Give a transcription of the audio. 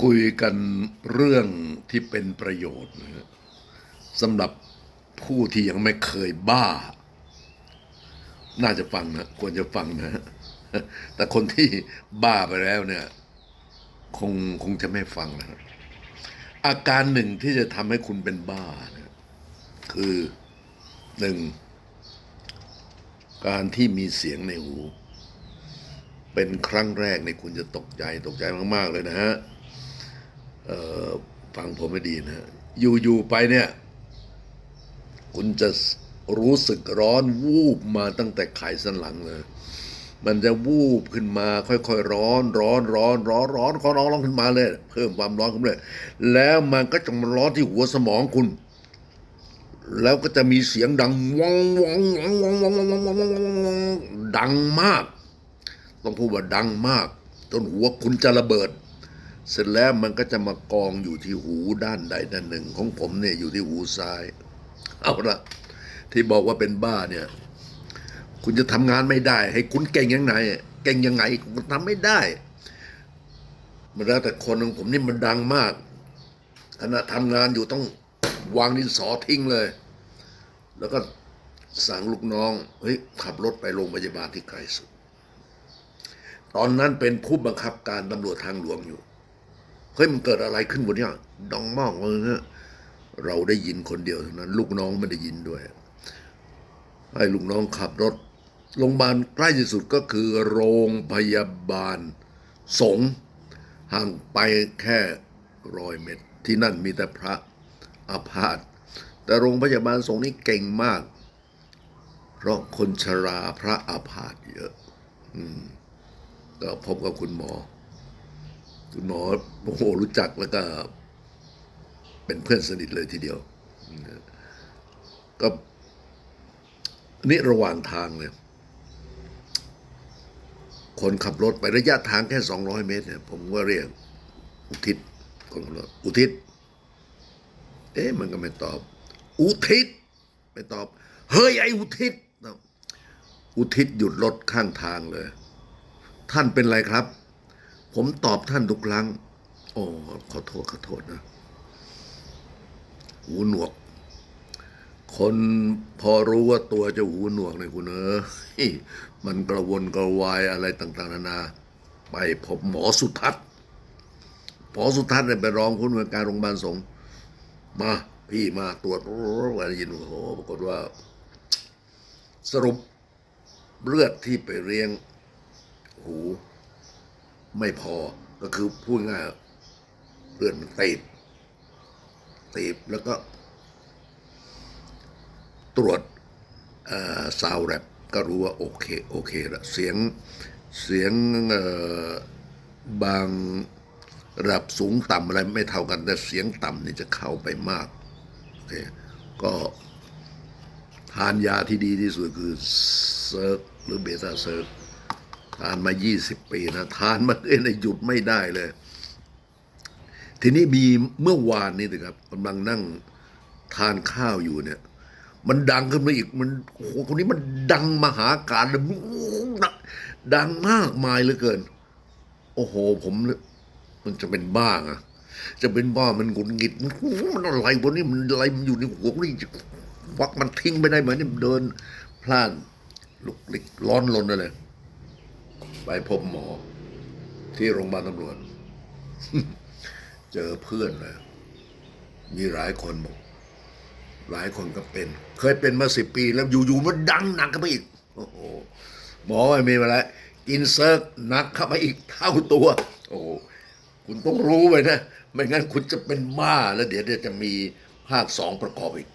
คุยกันเรื่องที่เป็นประโยชน์นะสำหรับผู้ที่ยังไม่เคยบ้า น่าจะฟังนะควรจะฟังนะ แต่คนที่บ้าไปแล้วเนี่ย คงคงจะไม่ฟังนะอาการหนึ่งที่จะทำให้คุณเป็นบ้านะคือหนึ่งการที่มีเสียงในหู เป็นครั้งแรกในคุณจะตกใจตกใจมาก ๆ เลยนะฮะ ฟังผมไม่ดีนะ อยู่ ๆ ไปเนี่ย คุณจะรู้สึกร้อนวูบมาตั้งแต่ไขสันหลังเลยมันจะวูบขึ้นมา ค่อยๆร้อนร้อนร้อนร้อนร้อนร้อนร้อนร้อนขึ้นมาเลย เพิ่มความร้อนขึ้นเลย แล้วมันก็จะมาร้อนที่หัวสมองคุณ แล้วก็จะมีเสียงดังวังวังวังวังวังวังวังวังวังวังวังดังมาก ต้องพูดว่าดังมาก จนหัวคุณจะระเบิด เสร็จแล้วมันก็จะมากองอยู่ที่หูด้านใดด้านหนึ่ง ของผมเนี่ยอยู่ที่หูซ้าย เอาละที่บอกว่าเป็นบ้าเนี่ย คุณจะทำงานไม่ได้ ให้คุณเก่งยังไงเก่งยังไงคุณทำไม่ได้มันแล้วแต่คนของผมนี่มันดังมากขณะทำงานอยู่ต้องวางดินสอทิ้งเลย แล้วก็สั่งลูกน้องเฮ้ยขับรถไปโรงพยาบาลที่ไกลสุด ตอนนั้นเป็นผู้บังคับการตำรวจทางหลวงอยู่ เฮ้ยมันเกิดอะไรขึ้นวะเนี่ยดังมากเลยฮะเราได้ยินคนเดียวเท่านั้น ลูกน้องไม่ได้ยินด้วย ให้ลูกน้องขับรถโรงพยาบาลใกล้ที่สุดก็คือโรงพยาบาลสงฆ์ห่างไปแค่ร้อยเมตร ที่นั่นมีแต่พระอาพาธแต่โรงพยาบาลสงฆ์นี่เก่งมาก เพราะคนชราพระอาพาธเยอะก็พบกับคุณหมอ คุณหมอโอ้โหรู้จักแล้วก็ เป็นเพื่อนสนิทเลยทีเดียว ก็นี่ระหว่างทางเนี่ยคนขับรถไประยะทางแค่สองร้อยเมตรเนี่ย ผมก็เรียก อุทิศคนขับรถอุทิศ เอ๊ะมันก็ไม่ตอบ อุทิศไม่ตอบ เฮ้ย ไออุทิศอุทิศหยุดรถข้างทางเลย ท่านเป็นไรครับ ผมตอบท่านทุกครั้งโอ้ขอโทษ ขอโทษนะ หูหนวก คนพอรู้ว่าตัวจะหูหนวกเนี่ยคุณเออมันกระวนกระวายอะไรต่าง ๆ นานา ไปพบหมอสุทัศน์หมอสุทัศน์เนี่ยไปร้องคุณว่าการโรงพยาบาลสงฆ์มาพี่มาตรวจอะไรยินโอ้โหปรากฏว่า สรุปเลือดที่ไปเลี้ยงหู ไม่พอก็คือพูดง่ายเลือดมันตีบตีบแล้วก็ ตรวจซาวแรปก็รู้ว่าโอเคโอเคละเสียงเสียงบางระดับสูงต่ำอะไรไม่เท่ากัน แต่เสียงต่ำนี่จะเข้าไปมากโอเคก็ทานยาที่ดีที่สุดคือเซิร์ฟหรือเบต้าเซิร์ฟ ทานมา 20 ปีนะทานมาเอ้ยหยุดไม่ได้เลย ทีนี้มีเมื่อวานนี้นะครับกำลังนั่งทานข้าวอยู่เนี่ย มันดังขึ้นมาอีกมันโอ้โหคนนี้มันดังมหาการเลยดังมากมายเหลือเกิน โอ้โห ผมเนี่ยมันจะเป็นบ้าอะจะเป็นบ้ามันหงุดหงิดมันมันอะไรวะนี่มันอะไรมันอยู่ในหัวนี่วักมันทิ้งไปได้ไหมเนี่ยเดิน พลาดลุกลิกร้อนลนอะไร ไปพบหมอ ที่โรงพยาบาลตำรวจ เจอเพื่อนเลยมีหลายคนบอกหลายคนก็เป็น เคยเป็นมาสิบปีแล้วอยู่ๆมันดังหนักขึ้นไปอีก โอ้โหหมอไม่มีมาแล้วกินเซิร์ฟหนักเข้าไปอีกเท่าตัว โอ้คุณต้องรู้ไว้นะ ไม่งั้นคุณจะเป็นบ้าแล้วเดี๋ยวจะมีภาคสองประกอบอีก